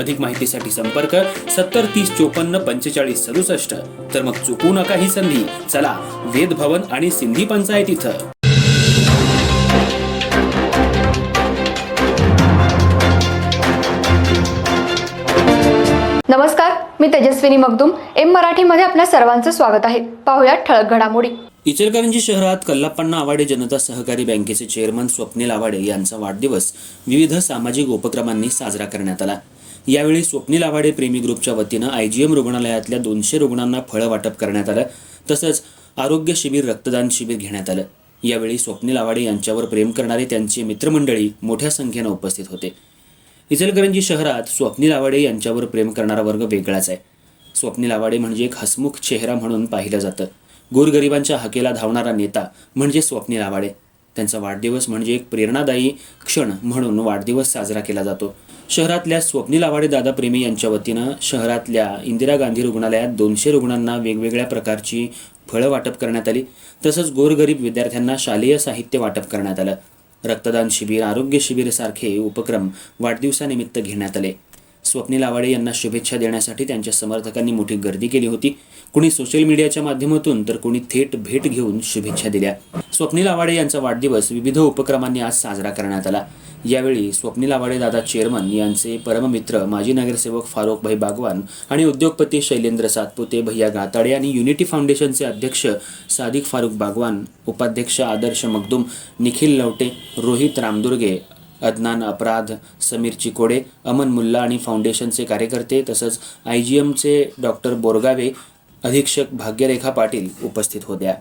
अधिक माहितीसाठी संपर्क सत्तर तीस चोपन्न पंचेचाळीस सदुसष्ट. तर मग चुकू नका ही संधी. चला वेद भवन आणि सिंधी पंचायत इथं. नमस्कार मी तेजस्विनी मगदुम. एम मराठीमध्ये आपल्या सर्वांचं स्वागत आहे. पाहुयात ठळक घडामोडी. इचलकरंजी शहरात कल्लाप्पण्णा आवाडे जनता सहकारी बँकेचे चेअरमन स्वप्नील आवाडे यांचा वाढदिवस. विविध सामाजिक उपक्रमांनी साजरा करण्यात आला. यावेळी स्वप्नील आवाडे प्रेमी ग्रुपच्या वतीनं आयजीएम रुग्णालयातल्या दोनशे रुग्णांना फळं वाटप करण्यात आलं तसंच आरोग्य शिबिर रक्तदान शिबिर घेण्यात आलं. यावेळी स्वप्नील आवाडे यांच्यावर प्रेम करणारे त्यांची मित्रमंडळी मोठ्या संख्येनं उपस्थित होते. इचलकरंजी शहरात स्वप्नील आवाडे यांच्यावर प्रेम करणारा वर्ग वेगळाच आहे. स्वप्नील आवाडे म्हणजे एक हसमुख चेहरा म्हणून पाहिलं जातं. गोरगरिबांच्या हकेला धावणारा नेता म्हणजे स्वप्नील आवाडे त्यांचा वाढदिवस म्हणजे एक प्रेरणादायी क्षण म्हणून वाढदिवस साजरा केला जातो. शहरातल्या स्वप्नील आवाडे दादा प्रेमी यांच्या वतीनं शहरातल्या इंदिरा गांधी रुग्णालयात दोनशे रुग्णांना वेगवेगळ्या प्रकारची फळं वाटप करण्यात आली. तसंच गोरगरीब विद्यार्थ्यांना शालेय साहित्य वाटप करण्यात आलं. रक्तदान शिबिर आरोग्य शिबिर सारखे उपक्रम वाढदिवसानिमित्त घेण्यात आले. स्वप्नील आवाडे यांना शुभेच्छा देण्यासाठी त्यांच्या समर्थकांनी मोठी गर्दी केली होती. कुणी सोशल मीडियाच्या माध्यमातून तर कुणी थेट भेट घेऊन शुभेच्छा दिल्या. स्वप्नील आवाडे यांचा वाढदिवस विविध उपक्रमांनी आज साजरा करण्यात आला. यावेळी स्वप्नील आवाडे दादा चेअरमन यांचे परममित्र माजी नगरसेवक फारुख भाई बागवान आणि उद्योगपती शैलेंद्र सातपुते भैया गाताडे आणि युनिटी फाउंडेशनचे अध्यक्ष सादिक फारुख बागवान उपाध्यक्ष आदर्श मगदुम निखिल लवटे रोहित रामदुर्गे अदनान अपराध समीर चिकोडे अमन मुल्ला आणि फाउंडेशनचे कार्यकर्ते तसंच आय जी एमचे डॉक्टर बोरगावे अधीक्षक भाग्यरेखा पाटील उपस्थित होत्या.